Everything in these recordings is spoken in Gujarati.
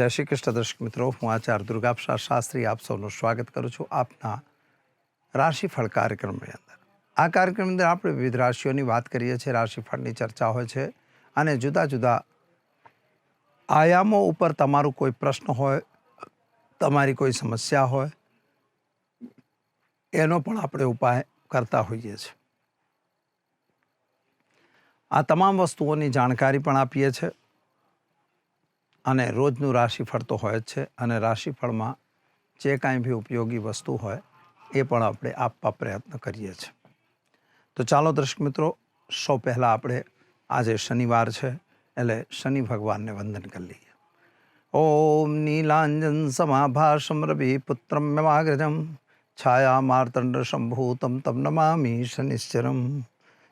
જય શ્રી કૃષ્ણ, દર્શક મિત્રો. હું આચાર્ય દુર્ગાપશા શાસ્ત્રી, આપ સૌનું સ્વાગત કરું છું આપના રાશિફળ કાર્યક્રમની અંદર. આ કાર્યક્રમની અંદર આપણે વિવિધ રાશિઓની વાત કરીએ છીએ. રાશિફળની ચર્ચા હોય છે અને જુદા જુદા આયામો ઉપર તમારું કોઈ પ્રશ્ન હોય, તમારી કોઈ સમસ્યા હોય, એનો પણ આપણે ઉપાય કરતા હોઈએ છીએ. આ તમામ વસ્તુઓની જાણકારી પણ આપીએ છીએ. અને રોજનું રાશિફળ તો હોય જ છે અને રાશિફળમાં જે કાંઈ બી ઉપયોગી વસ્તુ હોય એ પણ આપણે આપવા પ્રયત્ન કરીએ છીએ. તો ચાલો દર્શક મિત્રો, સૌ પહેલાં આપણે આજે શનિવાર છે એટલે શનિ ભગવાનને વંદન કરી લઈએ. ઓમ નીલાંજન સમાભાષમ રવિ પુત્રમ મેમાગ્રજમ છાયા માર્તંડ શંભૂતમ તમ નમામી શનિશ્ચરમ.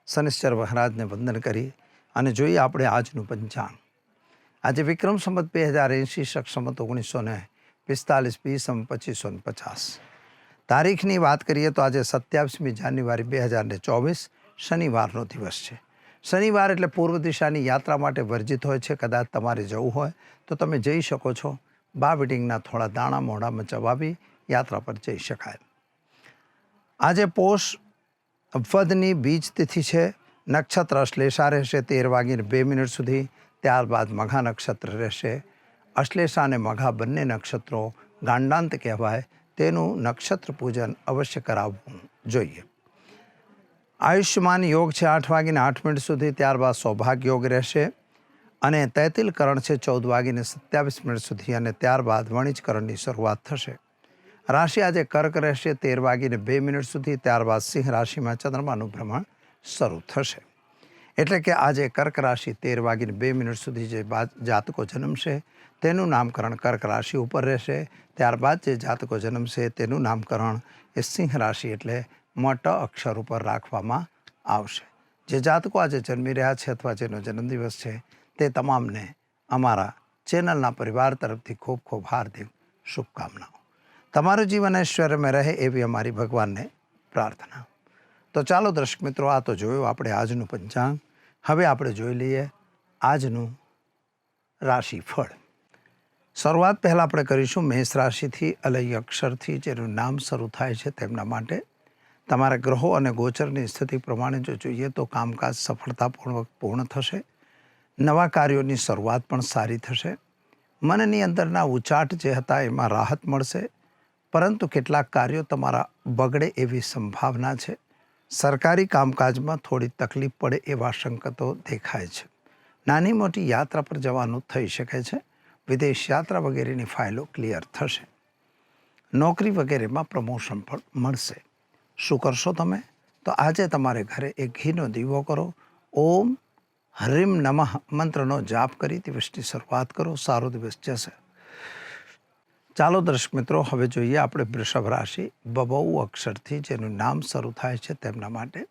શનિશ્ચર મહારાજને વંદન કરી અને જોઈએ આપણે આજનું પંચાંગ. આજે વિક્રમ સંમત બે હજાર એંશી શક સંમત ઓગણીસો ને પિસ્તાલીસ બી સમ પચીસો ને પચાસ. તારીખની વાત કરીએ તો આજે સત્યાવીસમી જાન્યુઆરી બે હજાર ને ચોવીસ, શનિવારનો દિવસ છે. શનિવાર એટલે પૂર્વ દિશાની યાત્રા માટે વર્જિત હોય છે, કદાચ તમારે જવું હોય, તો તમે જઈ શકો છો. બા વિડિંગના થોડા દાણા મોઢામાં ચવાવી યાત્રા પર જઈ શકાય. આજે પોષ વદની બીજ તિથિ છે. નક્ષત્ર શ્લેષા રહેશે તેર વાગીને બે મિનિટ સુધી. ત્યારબાદ મઘા નક્ષત્ર રહેશે. અશ્લેષા અને મઘા બંને નક્ષત્રો ગાંડાંત કહેવાય. તેનું નક્ષત્ર પૂજન અવશ્ય કરાવવું જોઈએ. આયુષ્યમાન યોગ છે આઠ વાગીને આઠ મિનિટ સુધી, ત્યારબાદ સૌભાગ્ય યોગ રહેશે. અને તૈતિલકરણ છે ચૌદ વાગીને સત્યાવીસ મિનિટ સુધી અને ત્યારબાદ વણિજકરણની શરૂઆત થશે. રાશિ આજે કર્ક રહેશે, તેર વાગીને બે મિનિટ સુધી, ત્યારબાદ સિંહ રાશિમાં ચંદ્રમાનું ભ્રમણ શરૂ થશે. એટલે કે આજે કર્ક રાશિ તેર વાગીને બે મિનિટ સુધી જે જાતકો જન્મશે, તેનું નામકરણ કર્ક રાશિ ઉપર રહેશે. ત્યારબાદ જે જાતકો જન્મશે, તેનું નામકરણ એ સિંહ રાશિ એટલે મોટા અક્ષર ઉપર રાખવામાં આવશે. જે જાતકો આજે જન્મી રહ્યા છે અથવા જેનો જન્મદિવસ છે, તે તમામને અમારા ચેનલના પરિવાર તરફથી ખૂબ ખૂબ હાર્દિક શુભકામનાઓ. તમારું જીવન ઐશ્વર્યમાં રહે એવી અમારી ભગવાનને પ્રાર્થના. તો ચાલો દર્શક મિત્રો, આ તો જોયું, આપણે આજનું પંચાંગ હવે આપણે જોઈ લઈએ આજનું રાશિફળ. શરૂઆત પહેલાં આપણે કરીશું મેષ રાશિથી અલય અક્ષરથી, જેનું નામ શરૂ થાય છે તેમના માટે. તમારા ગ્રહો અને ગોચરની સ્થિતિ પ્રમાણે જો જોઈએ તો કામકાજ સફળતાપૂર્વક પૂર્ણ થશે. નવા કાર્યોની શરૂઆત પણ સારી થશે. મનની અંદરના ઉચાટ જે હતા એમાં રાહત મળશે. પરંતુ કેટલાક કાર્યો તમારા બગડે એવી સંભાવના છે. સરકારી કામકાજમાં થોડી તકલીફ પડે એવા સંકેતો દેખાય છે. નાની મોટી યાત્રા પર જવાનું થઈ શકે છે. વિદેશ યાત્રા વગેરેની ફાઇલો ક્લિયર થશે. નોકરી વગેરેમાં પ્રમોશન પણ મળશે. શું કરશો તમે? તો આજે તમારે ઘરે એક ઘીનો દીવો કરો. ઓમ હરિમ નમઃ મંત્રનો જાપ કરી દિવસની શરૂઆત કરો. સારો દિવસ જશે. ચાલો દર્શક મિત્રો, હવે જોઈએ આપણે વૃષભ રાશિ. બબૌ અક્ષરથી જેનું નામ શરૂ થાય છે તેમના માટે.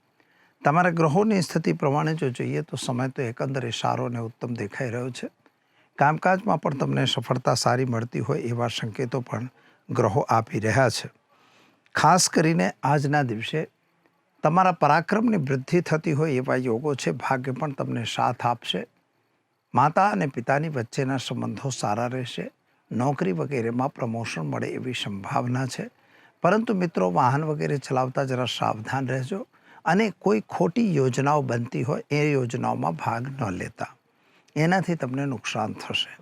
તમારા ગ્રહોની સ્થિતિ પ્રમાણે જો જોઈએ તો સમય તો એકંદરે સારો અને ઉત્તમ દેખાઈ રહ્યો છે. કામકાજમાં પણ તમને સફળતા સારી મળતી હોય એવા સંકેતો પણ ગ્રહો આપી રહ્યા છે. ખાસ કરીને આજના દિવસે તમારા પરાક્રમની વૃદ્ધિ થતી હોય એવા યોગો છે, ભાગ્ય પણ તમને સાથ આપશે. માતા અને પિતાની વચ્ચેના સંબંધો સારા રહેશે. નોકરી વગેરેમાં પ્રમોશન મળે એવી સંભાવના છે. પરંતુ મિત્રો, વાહન વગેરે ચલાવતા જરા સાવધાન રહેજો અને કોઈ ખોટી યોજનાઓ બનતી હોય એ યોજનાઓમાં ભાગ ન લેતા. એનાથી તમને નુકસાન થશે.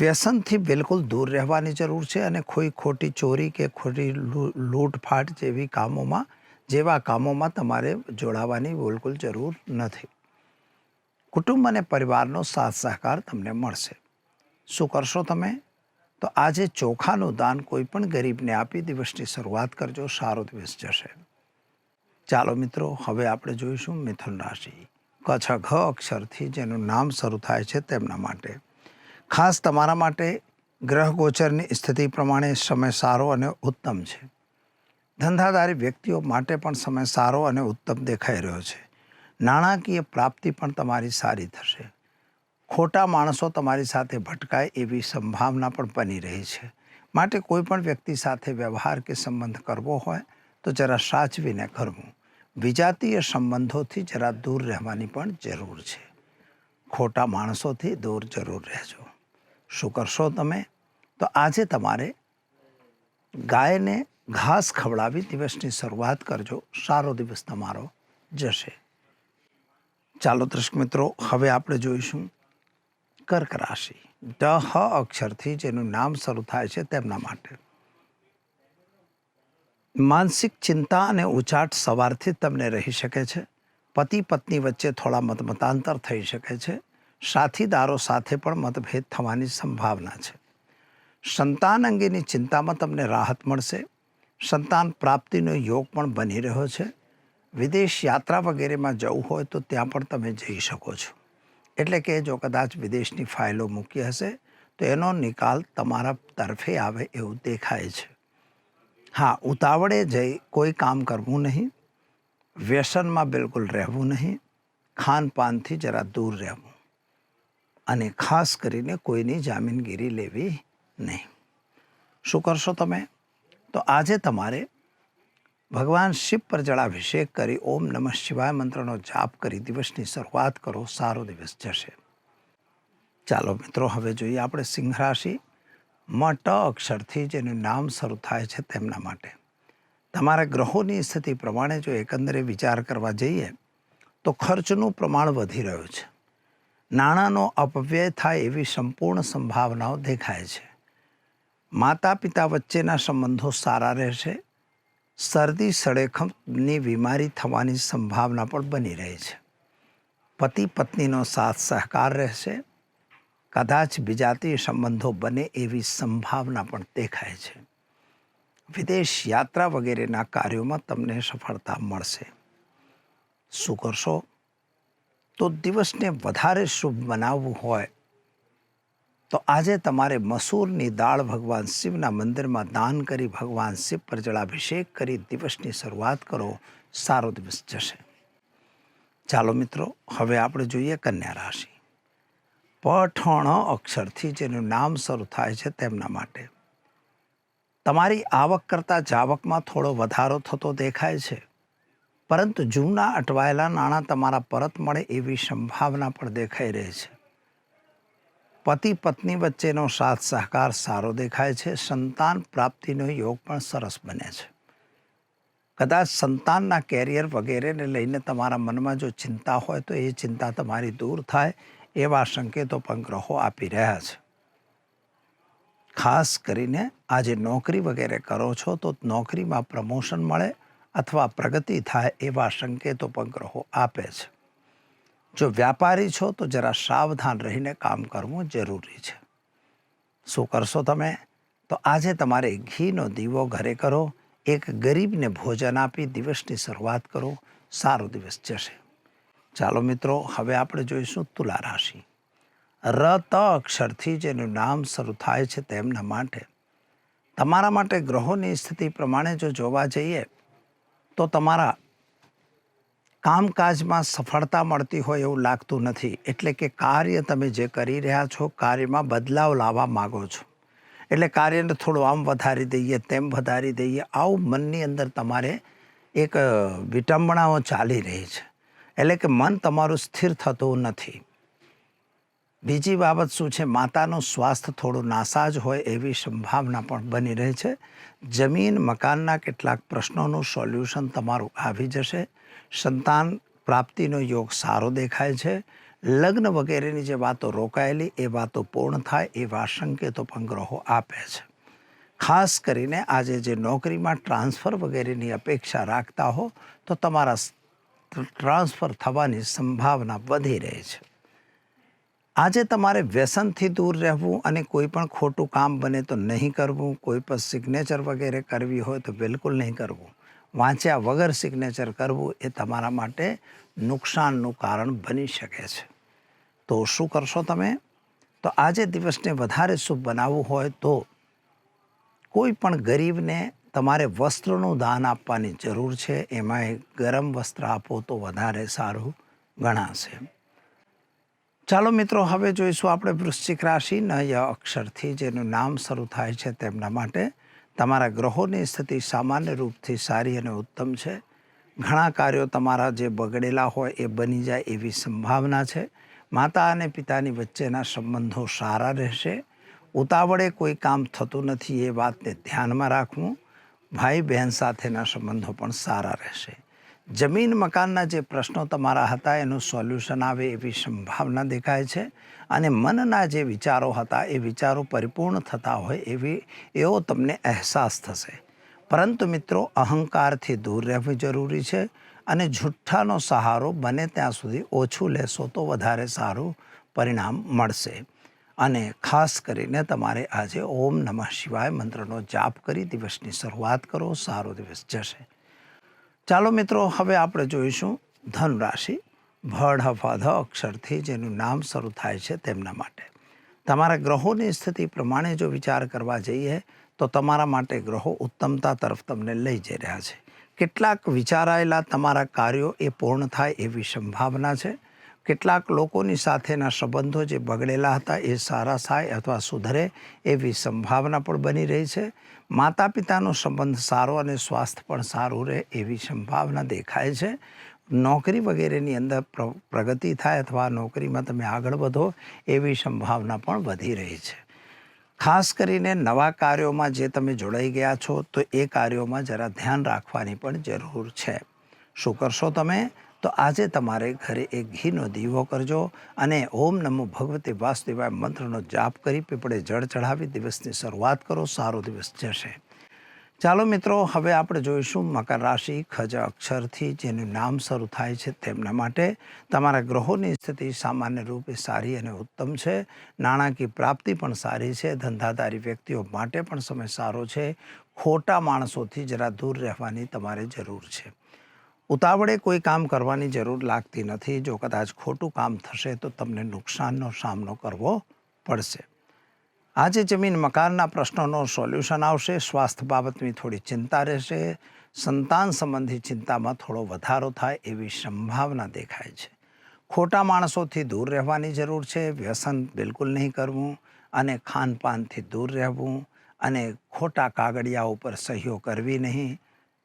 વ્યસનથી બિલકુલ દૂર રહેવાની જરૂર છે અને કોઈ ખોટી ચોરી કે ખોટી લૂંટફાટ જેવી કામોમાં, જેવા કામોમાં તમારે જોડાવાની બિલકુલ જરૂર નથી. કુટુંબ અને પરિવારનો સાથ સહકાર તમને મળશે. શું કરશો તમે? તો આજે ચોખાનું દાન કોઈ પણ ગરીબને આપી દિવસની શરૂઆત કરજો, સારો દિવસ જશે. ચાલો મિત્રો, હવે આપણે જોઈશું મિથુન રાશિ. કચ્છ ઘ અક્ષરથી જેનું નામ શરૂ થાય છે તેમના માટે. ખાસ તમારા માટે ગ્રહ ગોચરની સ્થિતિ પ્રમાણે સમય સારો અને ઉત્તમ છે. ધંધાદારી વ્યક્તિઓ માટે પણ સમય સારો અને ઉત્તમ દેખાઈ રહ્યો છે. નાણાકીય પ્રાપ્તિ પણ તમારી સારી થશે. ખોટા માણસો તમારી સાથે ભટકાય એવી સંભાવના પણ બની રહી છે. માટે કોઈ પણ વ્યક્તિ સાથે વ્યવહાર કે સંબંધ કરવો હોય તો જરા સાચવીને કરવું. વિજાતીય સંબંધોથી જરા દૂર રહેવાની પણ જરૂર છે. ખોટા માણસોથી દૂર જરૂર રહેજો. શું કરશો તમે? તો આજે તમારે ગાયને ઘાસ ખવડાવી દિવસની શરૂઆત કરજો. સારો દિવસ તમારો જશે. ચાલો દર્શક મિત્રો, હવે આપણે જોઈશું કર્ક રાશિ. ડ હ અક્ષરથી જેનું નામ શરૂ થાય છે તેમના માટે. માનસિક ચિંતા અને ઉચાટ સવારથી તમને રહી શકે છે. પતિ પત્ની વચ્ચે થોડા મતમતાંતર થઈ શકે છે. સાથીદારો સાથે પણ મતભેદ થવાની સંભાવના છે. સંતાન અંગેની ચિંતામાં તમને રાહત મળશે. સંતાન પ્રાપ્તિનો યોગ પણ બની રહ્યો છે. વિદેશ યાત્રા વગેરેમાં જવું હોય તો ત્યાં પણ તમે જઈ શકો છો. એટલે કે જો કદાચ વિદેશની ફાઇલો મૂકી હશે, તો એનો નિકાલ તમારા તરફે આવે એવું દેખાય છે. હા, ઉતાવળે જઈ કોઈ કામ કરવું નહીં, વ્યસનમાં બિલકુલ રહેવું નહીં, ખાનપાનથી જરા દૂર રહેવું અને ખાસ કરીને કોઈની જામીનગીરી લેવી નહીં. શું કરશો તમે? તો આજે તમારે ભગવાન શિવ પર જળાભિષેક કરી ઓમ નમઃ શિવાય મંત્રનો જાપ કરી દિવસની શરૂઆત કરો, સારો દિવસ જશે. ચાલો મિત્રો, હવે જોઈએ આપણે સિંહ રાશિ મટ અક્ષરથી જેનું નામ શરૂ થાય છે તેમના માટે. તમારા ગ્રહોની સ્થિતિ પ્રમાણે જો એકંદરે વિચાર કરવા જઈએ, તો ખર્ચનું પ્રમાણ વધી રહ્યું છે. નાણાંનો અપવ્યય થાય એવી સંપૂર્ણ સંભાવનાઓ દેખાય છે. માતા પિતા વચ્ચેના સંબંધો સારા રહેશે. શરદી સળેખમની બીમારી થવાની સંભાવના પણ બની રહી છે. પતિ પત્નીનો સાથ સહકાર રહેશે. કદાચ વિજાતીય સંબંધો બને એવી સંભાવના પણ દેખાય છે. વિદેશ યાત્રા વગેરેના કાર્યોમાં તમને સફળતા મળશે. શું કરશો? તો દિવસને વધારે શુભ બનાવવું હોય તો આજે તમારે મસૂરની દાળ ભગવાન શિવના મંદિરમાં દાન કરી ભગવાન શિવ પર જળાભિષેક કરી દિવસની શરૂઆત કરો. સારો દિવસ જશે. ચાલો મિત્રો, હવે આપણે જોઈએ કન્યા રાશિ. પઠણ અક્ષરથી જેનું નામ શરૂ થાય છે તેમના માટે. તમારી આવક કરતાં જાવકમાં થોડો વધારો થતો દેખાય છે. પરંતુ જૂના અટવાયેલા નાણાં તમારા પરત મળે એવી સંભાવના પણ દેખાઈ રહી છે. પતિ પત્ની વચ્ચેનો સાથ સહકાર સારો દેખાય છે. સંતાન પ્રાપ્તિનો યોગ પણ સરસ બને છે. કદાચ સંતાનના કેરિયર વગેરેને લઈને તમારા મનમાં જો ચિંતા હોય તો એ ચિંતા તમારી દૂર થાય એવા સંકેતો પણ ગ્રહો આપી રહ્યા છે. ખાસ કરીને આજે નોકરી વગેરે કરો છો તો નોકરીમાં પ્રમોશન મળે અથવા પ્રગતિ થાય એવા સંકેતો પણ ગ્રહો આપે છે. જો વ્યાપારી છો, તો જરા સાવધાન રહીને કામ કરવું જરૂરી છે. શું કરશો તમે? તો આજે તમારે ઘીનો દીવો ઘરે કરો, એક ગરીબને ભોજન આપી દિવસની શરૂઆત કરો, સારો દિવસ જશે. ચાલો મિત્રો, હવે આપણે જોઈશું તુલા રાશિ. રત અક્ષરથી જેનું નામ શરૂ થાય છે તેમના માટે. તમારા માટે ગ્રહોની સ્થિતિ પ્રમાણે જો જોવા જઈએ, તો તમારા કામકાજમાં સફળતા મળતી હોય એવું લાગતું નથી. એટલે કે કાર્ય તમે જે કરી રહ્યા છો, કાર્યમાં બદલાવ લાવવા માગો છો. એટલે કાર્યને થોડું આમ વધારી દઈએ, તેમ વધારી દઈએ, આવું મનની અંદર તમારે એક વિટંબણાઓ ચાલી રહી છે. એટલે કે મન તમારું સ્થિર થતું નથી. બીજી બાબત શું છે? માતાનું સ્વાસ્થ્ય થોડું નાસાજ હોય એવી સંભાવના પણ બની રહે છે. જમીન, મકાનના કેટલાક પ્રશ્નોનું સોલ્યુશન તમારું આવી જશે. સંતાન પ્રાપ્તિનો યોગ સારો દેખાય છે. લગ્ન વગેરેની જે વાતો રોકાયેલી એ વાતો પૂર્ણ થાય એવા સંકેતો પણ ગ્રહો આપે છે. ખાસ કરીને આજે જે નોકરીમાં ટ્રાન્સફર વગેરેની અપેક્ષા રાખતા હો તો તમારા ટ્રાન્સફર થવાની સંભાવના વધી રહી છે. આજે તમારે વ્યસનથી દૂર રહેવું અને કોઈ પણ ખોટું કામ બને તો નહીં કરવું, કોઈ પણ સિગ્નેચર વગેરે કરવી હોય તો બિલકુલ નહીં કરવું. વાંચ્યા વગર સિગ્નેચર કરવું એ તમારા માટે નુકસાનનું કારણ બની શકે છે. તો શું કરશો તમે? તો આજે દિવસને વધારે શુભ બનાવવું હોય તો કોઈ પણ ગરીબને તમારે વસ્ત્રનું દાન આપવાની જરૂર છે. એમાં ગરમ વસ્ત્ર આપો તો વધારે સારું ગણાશે. ચાલો મિત્રો, હવે જોઈશું આપણે વૃશ્ચિક રાશિ નય અક્ષરથી, જેનું નામ શરૂ થાય છે તેમના માટે. તમારા ગ્રહોની સ્થિતિ સામાન્ય રૂપથી સારી અને ઉત્તમ છે. ઘણા કાર્યો તમારા જે બગડેલા હોય એ બની જાય એવી સંભાવના છે. માતા અને પિતાની વચ્ચેના સંબંધો સારા રહેશે. ઉતાવળે કોઈ કામ થતું નથી એ વાતને ધ્યાનમાં રાખવું. ભાઈ બહેન સાથેના સંબંધો પણ સારા રહેશે. જમીન મકાનના જે પ્રશ્નો તમારા હતા, એનું સોલ્યુશન આવે એવી સંભાવના દેખાય છે અને મનના જે વિચારો હતા, એ વિચારો પરિપૂર્ણ થતા હોય એવી, એવો તમને અહેસાસ થશે. પરંતુ મિત્રો, અહંકારથી દૂર રહેવું જરૂરી છે અને જુઠ્ઠાનો સહારો બને ત્યાં સુધી ઓછું લેશો તો વધારે સારું પરિણામ મળશે. અને ખાસ કરીને તમારે આજે ઓમ નમઃ શિવાય મંત્રનો જાપ કરી દિવસની શરૂઆત કરો. સારો દિવસ જશે. ચાલો મિત્રો, હવે આપણે જોઈશું ધન રાશિ ભડ હફાધ અક્ષરથી જેનું નામ શરૂ થાય છે તેમના માટે. તમારા ગ્રહોની સ્થિતિ પ્રમાણે જો વિચાર કરવા જઈએ, તો તમારા માટે ગ્રહો ઉત્તમતા તરફ તમને લઈ જઈ રહ્યા છે. કેટલાક વિચારાયેલા તમારા કાર્યો એ પૂર્ણ થાય એવી સંભાવના છે. કેટલાક લોકોની સાથેના સંબંધો જે બગડેલા હતા એ સારા થાય અથવા સુધરે એવી સંભાવના પણ બની રહી છે. માતા પિતાનો સંબંધ સારો અને સ્વાસ્થ્ય પણ સારું રહે એવી સંભાવના દેખાય છે. નોકરી વગેરેની અંદર પ્રગતિ થાય અથવા નોકરીમાં તમે આગળ વધો એવી સંભાવના પણ વધી રહી છે. ખાસ કરીને નવા કાર્યોમાં જે તમે જોડાઈ ગયા છો તો એ કાર્યોમાં જરા ધ્યાન રાખવાની પણ જરૂર છે. શું કરશો તમે? તો આજે તમારે ઘરે એક ઘીનો દીવો કરજો અને ઓમ નમો ભગવતે વાસુદેવાય મંત્રનો જાપ કરી પીપળે જળ ચઢાવી દિવસની શરૂઆત કરો, સારો દિવસ જશે. ચાલો મિત્રો, હવે આપણે જોઈશું મકર રાશિ, ખજ, અક્ષરથી જેનું નામ શરૂ થાય છે તેમના માટે. તમારા ગ્રહોની સ્થિતિ સામાન્ય રૂપે સારી અને ઉત્તમ છે. નાણાકીય પ્રાપ્તિ પણ સારી છે. ધંધાદારી વ્યક્તિઓ માટે પણ સમય સારો છે. ખોટા માણસોથી જરા દૂર રહેવાની તમારે જરૂર છે. ઉતાવળે કોઈ કામ કરવાની જરૂર લાગતી નથી. જો કદાચ ખોટું કામ થશે તો તમને નુકસાનનો સામનો કરવો પડશે. આજે જમીન મકાનના પ્રશ્નોનો સોલ્યુશન આવશે. સ્વાસ્થ્ય બાબતની થોડી ચિંતા રહેશે. સંતાન સંબંધી ચિંતામાં થોડો વધારો થાય એવી સંભાવના દેખાય છે. ખોટા માણસોથી દૂર રહેવાની જરૂર છે. વ્યસન બિલકુલ નહીં કરવું અને ખાનપાનથી દૂર રહેવું અને ખોટા કાગળિયા ઉપર સહીઓ કરવી નહીં.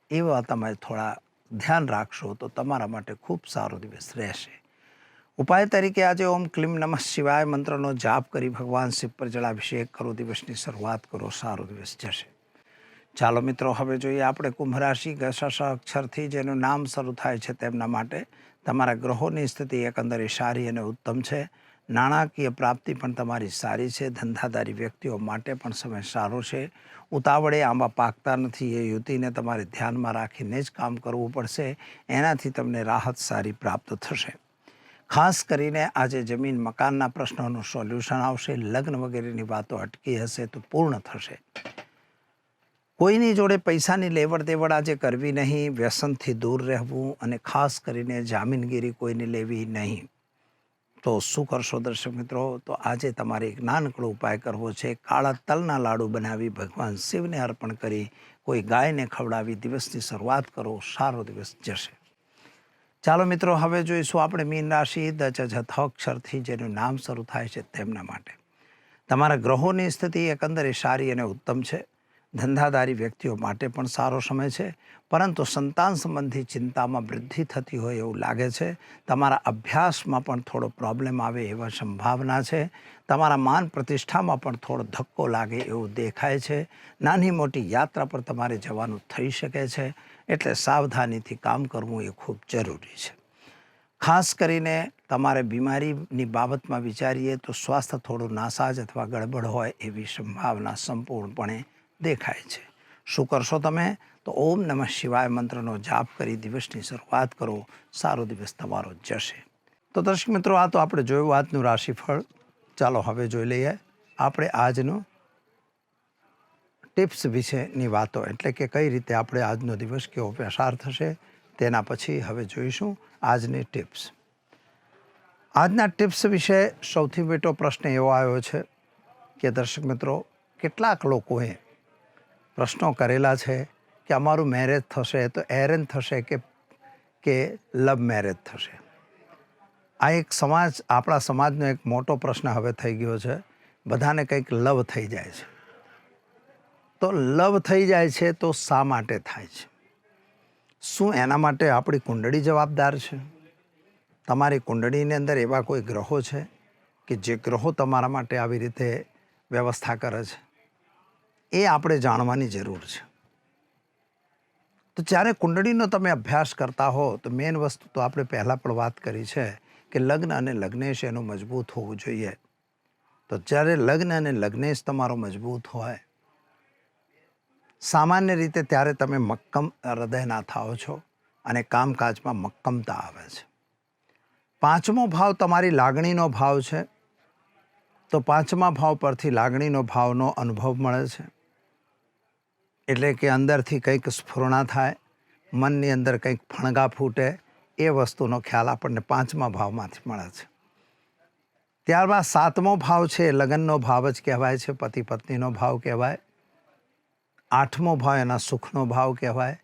એવા તમે થોડા ધ્યાન રાખશો તો તમારા માટે ખૂબ સારો દિવસ રહેશે. ઉપાય તરીકે આજે ઓમ ક્લીમ નમઃ શિવાય મંત્રનો જાપ કરી ભગવાન શિવ પર જળાભિષેક કરો, દિવસની શરૂઆત કરો, સારો દિવસ જશે. ચાલો મિત્રો, હવે જોઈએ આપણે કુંભ રાશિ અક્ષરથી જેનું નામ શરૂ થાય છે તેમના માટે. તમારા ગ્રહોની સ્થિતિ એકંદરે સારી અને ઉત્તમ છે. નાણાકીય પ્રાપ્તિ પણ તમારી સારી છે, ધંધાદારી વ્યક્તિઓ માટે પણ સમય સારો છે. ઉતાવળે આંબા પાકતા નથી, એ યુતિને તમારે ધ્યાનમાં રાખીને જ કામ કરવું પડશે, એનાથી તમને રાહત સારી પ્રાપ્ત થશે. ખાસ કરીને આજે જમીન મકાનના પ્રશ્નોનું સોલ્યુશન આવશે, લગ્ન વગેરેની વાતો અટકી હશે તો પૂર્ણ થશે. કોઈની જોડે પૈસાની લેવડ દેવડ આજે કરવી નહીં, વ્યસનથી દૂર રહેવું અને ખાસ કરીને જામીનગીરી કોઈની લેવી નહીં. તો શું કરશો દર્શક મિત્રો? તો આજે તમારે એક નાનકડો ઉપાય કરવો છે. કાળા તલના લાડુ બનાવી ભગવાન શિવને અર્પણ કરી કોઈ ગાયને ખવડાવી દિવસની શરૂઆત કરો. સારો દિવસ જશે. ચાલો મિત્રો, હવે જોઈશું આપણે મીન રાશિ દચ અક્ષરથી જેનું નામ શરૂ થાય છે તેમના માટે. તમારા ગ્રહોની સ્થિતિ એકંદરે સારી અને ઉત્તમ છે. ધંધાદારી વ્યક્તિઓ માટે પણ સારો સમય છે. પરંતુ સંતાન સંબંધી ચિંતામાં વૃદ્ધિ થતી હોય એવું લાગે છે. તમારા અભ્યાસમાં પણ થોડો પ્રોબ્લેમ આવે એવા સંભાવના છે. તમારા માન પ્રતિષ્ઠામાં પણ થોડો ધક્કો લાગે એવું દેખાય છે. નાની મોટી યાત્રા પર તમારે જવાનું થઈ શકે છે. એટલે સાવધાનીથી કામ કરવું એ ખૂબ જરૂરી છે. ખાસ કરીને તમારે બીમારીની બાબતમાં વિચારીએ તો સ્વાસ્થ્ય થોડું નાસાજ અથવા ગડબડ હોય એવી સંભાવના સંપૂર્ણપણે દેખાય છે. શું કરશો તમે? તો ઓમ નમઃ શિવાય મંત્રનો જાપ કરી દિવસની શરૂઆત કરો. સારો દિવસ તમારો જશે. તો દર્શક મિત્રો, આ તો આપણે જોયું આજનું રાશિફળ. ચાલો હવે જોઈ લઈએ આપણે આજનું ટિપ્સ વિશેની વાતો. એટલે કે કઈ રીતે આપણે આજનો દિવસ કેવો પસાર થશે તેના પછી હવે જોઈશું આજની ટિપ્સ. આજના ટિપ્સ વિશે સૌથી મોટો પ્રશ્ન એવો આવ્યો છે કે દર્શક મિત્રો, કેટલાક લોકોએ પ્રશ્નો કરેલા છે કે અમારું મેરેજ થશે તો એરેન્જ થશે કે કે લવ મેરેજ થશે? આ એક સમાજ, આપણા સમાજનો એક મોટો પ્રશ્ન હવે થઈ ગયો છે. બધાને કંઈક લવ થઈ જાય છે. તો લવ થઈ જાય છે તો શા માટે થાય છે? શું એના માટે આપણી કુંડળી જવાબદાર છે? તમારી કુંડળીની અંદર એવા કોઈ ગ્રહો છે કે જે ગ્રહો તમારા માટે આવી રીતે વ્યવસ્થા કરે છે? એ આપણે જાણવાની જરૂર છે. તો જ્યારે કુંડળીનો તમે અભ્યાસ કરતા હો, તો મેઇન વસ્તુ તો આપણે પહેલાં પણ વાત કરી છે કે લગ્ન અને લગ્નેશ એનું મજબૂત હોવું જોઈએ. તો જ્યારે લગ્ન અને લગ્નેશ તમારો મજબૂત હોય, સામાન્ય રીતે ત્યારે તમે મક્કમ હૃદયના થાઓ છો અને કામકાજમાં મક્કમતા આવે છે. પાંચમો ભાવ તમારી લાગણીનો ભાવ છે, તો પાંચમા ભાવ પરથી લાગણીનો ભાવનો અનુભવ મળે છે. એટલે કે અંદરથી કંઈક સ્ફૂર્ણા થાય, મનની અંદર કંઈક ફણગા ફૂટે, એ વસ્તુનો ખ્યાલ આપણને પાંચમા ભાવમાંથી મળે છે. ત્યારબાદ સાતમો ભાવ છે એ લગ્નનો ભાવ જ કહેવાય છે, પતિ પત્નીનો ભાવ કહેવાય. આઠમો ભાવ એના સુખનો ભાવ કહેવાય.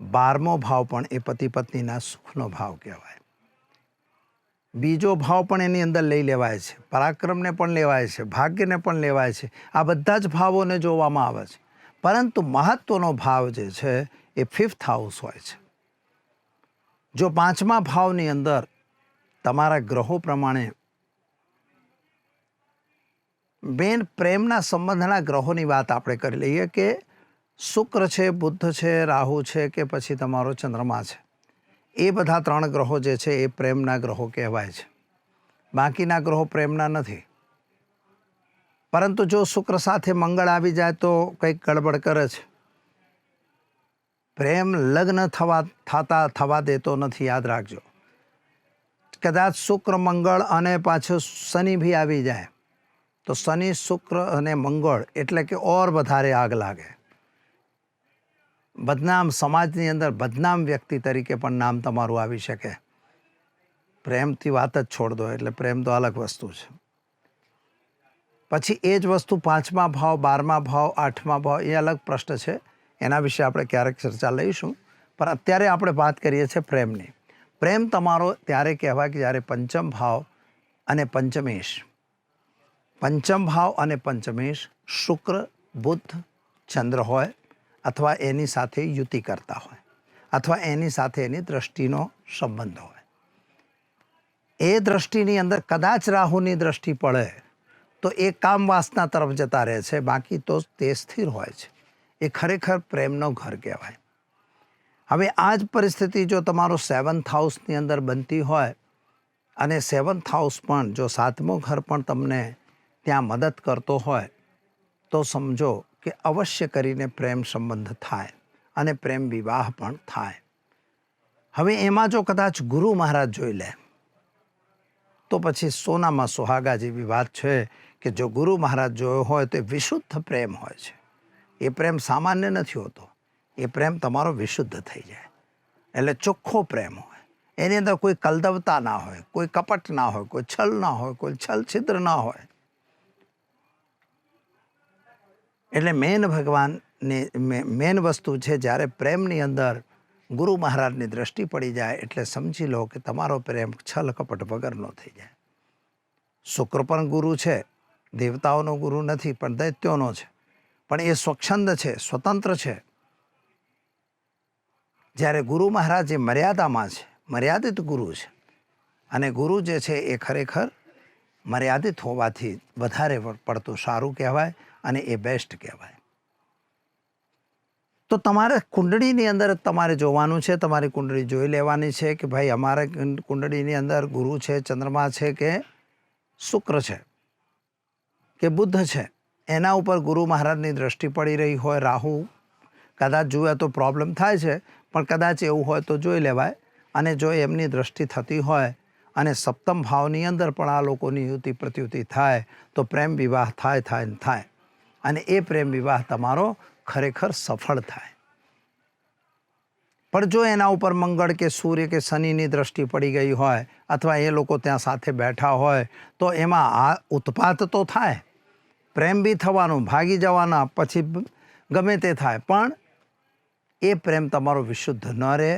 બારમો ભાવ પણ એ પતિ પત્નીના સુખનો ભાવ કહેવાય. બીજો ભાવ પણ એની અંદર લઈ લેવાય છે, પરાક્રમને પણ લેવાય છે, ભાગ્યને પણ લેવાય છે. આ બધા જ ભાવોને જોવામાં આવે છે. પરંતુ મહત્વનો ભાવ જે છે એ ફિફ્થ હાઉસ હોય છે. જો પાંચમા ભાવની અંદર તમારા ગ્રહો પ્રમાણે બેન પ્રેમના સંબંધના ગ્રહોની વાત આપણે કરી લઈએ કે શુક્ર છે બુદ્ધ છે, રાહુ છે કે પછી તમારો ચંદ્રમા છે. એ બધા ત્રણ ગ્રહો જે છે એ પ્રેમના ગ્રહો કહેવાય છે. બાકીના ગ્રહો પ્રેમના નથી. પરંતુ જો શુક્ર સાથે મંગળ આવી જાય તો કંઈક ગડબડ કરે છે. પ્રેમ લગ્ન થવા થતા થવા દેતો નથી, યાદ રાખજો. કદાચ શુક્ર મંગળ અને પાછો શનિ બી આવી જાય, તો શનિ, શુક્ર અને મંગળ એટલે કે ઓર વધારે આગ લાગે. બદનામ સમાજની અંદર બદનામ વ્યક્તિ તરીકે પણ નામ તમારું આવી શકે. પ્રેમથી વાત જ છોડ દો, એટલે પ્રેમ તો અલગ વસ્તુ છે. પછી એ જ વસ્તુ પાંચમા ભાવ, બારમા ભાવ, આઠમા ભાવ એ અલગ પ્રશ્ન છે. એના વિશે આપણે ક્યારેક ચર્ચા લઈશું. પણ અત્યારે આપણે વાત કરીએ છીએ પ્રેમની. પ્રેમ તમારો ત્યારે કહેવાય કે જ્યારે પંચમ ભાવ અને પંચમેશ. પંચમ ભાવ અને પંચમેશ શુક્ર બુદ્ધ ચંદ્ર હોય અથવા એની સાથે યુતિ કરતા હોય અથવા એની સાથે એની દ્રષ્ટિનો સંબંધ હોય. એ દ્રષ્ટિની અંદર કદાચ રાહુની દ્રષ્ટિ પડે તો એ કામ વાસના તરફ જતા રહે છે. બાકી તો તે સ્થિર હોય છે. એ ખરેખર પ્રેમનો ઘર કહેવાય. હવે આ જ પરિસ્થિતિ જો તમારો સેવન્થ હાઉસની અંદર બનતી હોય અને સેવન્થ હાઉસ પણ જો સાતમો ઘર પણ તમને ત્યાં મદદ કરતો હોય, તો સમજો કે અવશ્ય કરીને પ્રેમ સંબંધ થાય અને પ્રેમ વિવાહ પણ થાય. હવે એમાં જો કદાચ ગુરુ મહારાજ જોઈ લે, તો પછી સોનામાં સુહાગા જેવી વાત છે. કે જો ગુરુ મહારાજ જોયો હોય તો એ વિશુદ્ધ પ્રેમ હોય છે. એ પ્રેમ સામાન્ય નથી હોતો. એ પ્રેમ તમારો વિશુદ્ધ થઈ જાય. એટલે ચોખ્ખો પ્રેમ હોય. એની અંદર કોઈ કલદવતા ના હોય, કોઈ કપટ ના હોય, કોઈ છલ ના હોય, કોઈ છલ છિદ્ર ના હોય. એટલે મેન ભગવાનની મેન વસ્તુ છે જ્યારે પ્રેમની અંદર ગુરુ મહારાજની દ્રષ્ટિ પડી જાય એટલે સમજી લો કે તમારો પ્રેમ છલ કપટ વગરનો થઈ જાય. શુક્ર પણ ગુરુ છે દેવતાઓનો ગુરુ નથી, પણ દૈત્યોનો છે. પણ એ સ્વચ્છંદ છે, સ્વતંત્ર છે. જ્યારે ગુરુ મહારાજ એ મર્યાદામાં છે, મર્યાદિત ગુરુ છે. અને ગુરુ જે છે એ ખરેખર મર્યાદિત હોવાથી વધારે પડતું સારું કહેવાય અને એ બેસ્ટ કહેવાય. તો તમારે કુંડળીની અંદર તમારે જોવાનું છે, તમારી કુંડળી જોઈ લેવાની છે કે ભાઈ અમારે કુંડળીની અંદર ગુરુ છે, ચંદ્રમા છે કે શુક્ર છે? કે બુદ્ધ છે. એના ઉપર ગુરુ મહારાજની દ્રષ્ટિ પડી રહી હોય રાહુ, કદાચ જુએ તો પ્રોબ્લેમ થાય છે, પણ કદાચ એવું હોય તો જોઈ લેવાય. અને જો એમની દ્રષ્ટિ થતી હોય અને સપ્તમ ભાવની અંદર પણ આ લોકોની યુતિ પ્રત્યુતિ થાય, તો પ્રેમ વિવાહ થાય થાય ને થાય. અને એ પ્રેમ વિવાહ તમારો ખરેખર સફળ થાય. પણ જો એના ઉપર મંગળ કે સૂર્ય કે શનિની દ્રષ્ટિ પડી ગઈ હોય, અથવા એ લોકો ત્યાં સાથે બેઠા હોય, તો એમાં આ ઉત્પાત તો થાય. પ્રેમ બી થવાનું, ભાગી જવાના, પછી ગમે તે થાય. પણ એ પ્રેમ તમારો વિશુદ્ધ ન રહે.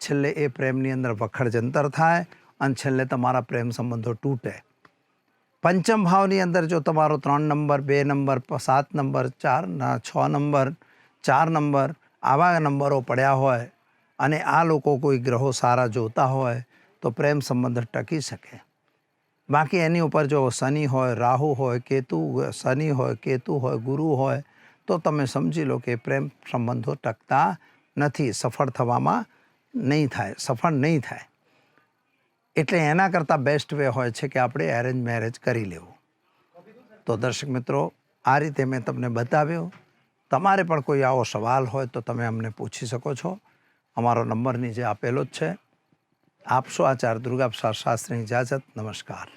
છેલ્લે એ પ્રેમની અંદર વખડ જંતર થાય અને છેલ્લે તમારા પ્રેમ સંબંધો તૂટે. પંચમ ભાવની અંદર જો તમારો ત્રણ નંબર, બે નંબર સાત નંબર, ચાર છ નંબર, ચાર નંબર આવા નંબરો પડ્યા હોય અને આ લોકો કોઈ ગ્રહો સારા જોતા હોય તો પ્રેમ સંબંધ ટકી શકે. બાકી એની ઉપર જો શનિ હોય, રાહુ હોય, કેતુ, શનિ હોય, કેતુ હોય, ગુરુ હોય, તો તમે સમજી લો કે પ્રેમ સંબંધો ટકતા નથી, સફળ થવામાં નહીં થાય, સફળ નહીં થાય. એટલે એના કરતાં બેસ્ટ વે હોય છે કે આપણે એરેન્જ મેરેજ કરી લેવું. તો દર્શક મિત્રો, આ રીતે મેં તમને બતાવ્યો. તમારે પણ કોઈ આવો સવાલ હોય તો તમે અમને પૂછી શકો છો. અમારો નંબર નીચે આપેલો જ છે. આપશો આચાર્ય દુર્ગાપ્રસાદ શાસ્ત્રીની ઇજાજત નમસ્કાર